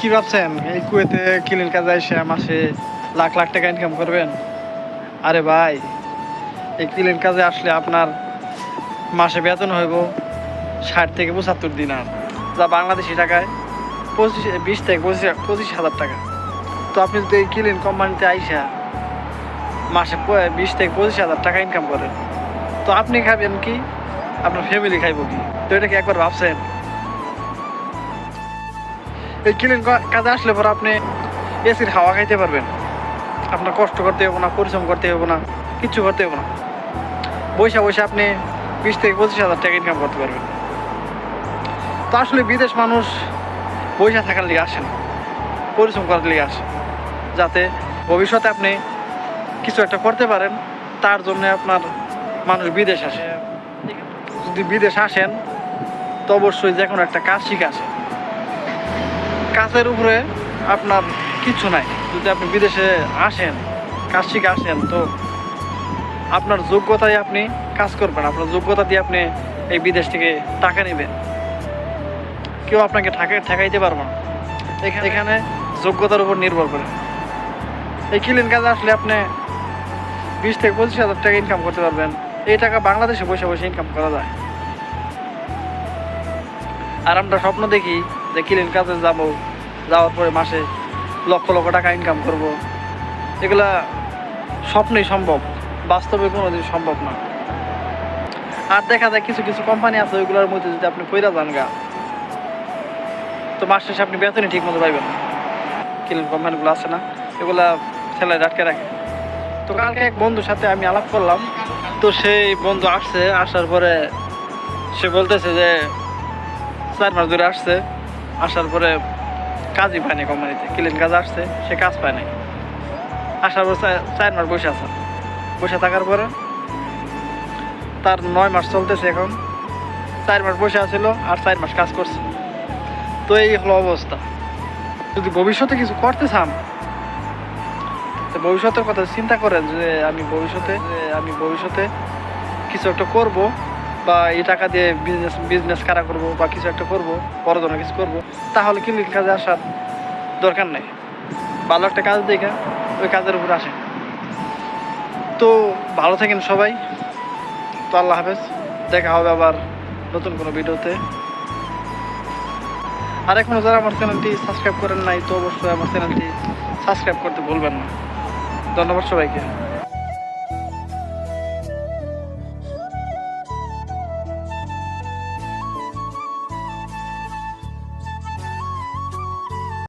কি ভাবছেন? এই কুয়েতে ক্লিন কাজে এসে মাসে লাখ লাখ টাকা ইনকাম করবেন? আরে ভাই, এই ক্লিন কাজে আসলে আপনার মাসে বেতন হইব ষাট থেকে পঁচাত্তর দিন আর যা বাংলাদেশি টাকায় পঁচিশ, বিশ থেকে পঁচিশ পঁচিশ হাজার টাকা। তো আপনি যদি এই ক্লিন কোম্পানিতে আইসা মাসে বিশ থেকে পঁচিশ হাজার টাকা ইনকাম করেন। তো আপনি খাবেন কি? আপনার ফ্যামিলি খাইব কি? তো এটা কি একবার ভাবছেন? এই ক্লিন কাজে আসলে পর আপনি এসির হাওয়া খাইতে পারবেন। আপনার কষ্ট করতে হবে না, পরিশ্রম করতে হবে না, কিচ্ছু করতে হবে না। বৈশা বৈশা আপনি বিশ থেকে পঁচিশ হাজার টাকা ইনকাম করতে পারবেন। তো আসলে বিদেশ মানুষ বৈশা থাকার লিগে আসেন পরিশ্রম করার লিগে আসে। যাতে ভবিষ্যতে আপনি কিছু একটা করতে পারেন, তার জন্য আপনার মানুষ বিদেশ আসে। যদি বিদেশ আসেন, তো অবশ্যই যে কোনো একটা কাজ শিখে আসেন। কাজের উপরে আপনার কিচ্ছু নাই। যদি আপনি বিদেশে আসেন কাজ শিখে আসেন তো আপনার যোগ্যতায় আপনি কাজ করবেন। আপনার যোগ্যতা দিয়ে আপনি এই বিদেশ থেকে টাকা নেবেন। কেউ আপনাকে ঠেকা ঠেকাইতে পারবে না। এখানে এখানে যোগ্যতার উপর নির্ভর করে। এই ক্লিন কাজে আসলে আপনি বিশ থেকে পঁচিশ হাজার টাকা ইনকাম করতে পারবেন। এই টাকা বাংলাদেশে বসে বসে ইনকাম করা যায়। আর আমরা স্বপ্ন দেখি যে ক্লিন কাজে যাব, যাওয়ার পরে মাসে লক্ষ লক্ষ টাকা ইনকাম করব। এগুলা স্বপ্নই সম্ভব, বাস্তবে কোনোদিন সম্ভব না। আর দেখা যায় কিছু কিছু কোম্পানি আছে, ওইগুলোর মধ্যে যদি আপনি কইরা যান গা, তো মাস শেষে আপনি বেতনই ঠিক মতো পাইবেন ক্লিন কোম্পানিগুলো আছে না, এগুলা স্যালারি আটকে রাখে। তো কালকে এক বন্ধুর সাথে আমি আলাপ করলাম, তো সেই বন্ধু আসছে, আসার পরে সে বলতেছে যে, চার মাস ধরে আসছে। আসার পরে কাজই পায়নি কোম্পানিতে ক্লিন কাজ আসছে, সে কাজ পায় নাই। আসার পর চার- মাস বসে আছে। বসে থাকার পরে তার নয় মাস চলতেছে এখন। চার মাস বসে আছিল আর চার মাস কাজ করছে। তো এই হলো অবস্থা। যদি ভবিষ্যতে কিছু করতে চান ভবিষ্যতের কথা চিন্তা করেন যে আমি ভবিষ্যতে আমি ভবিষ্যতে কিছু একটা করব। বা এই টাকা দিয়ে বিজনেস বিজনেস কারা করব বা কিছু একটা করব, বড় ধরনের কিছু করব, তাহলে ক্লিনিক কাজে আসার দরকার নেই? ভালো একটা কাজ দেখা, ওই কাজের উপর আসে তো ভালো থাকেন সবাই। তো আল্লাহ হাফেজ, দেখা হবে আবার নতুন কোনো ভিডিওতে। আর এখনও যারা আমার চ্যানেলটি সাবস্ক্রাইব করেন নাই, তো অবশ্যই আমার চ্যানেলটি সাবস্ক্রাইব করতে ভুলবেন না। ধন্যবাদ সবাইকে।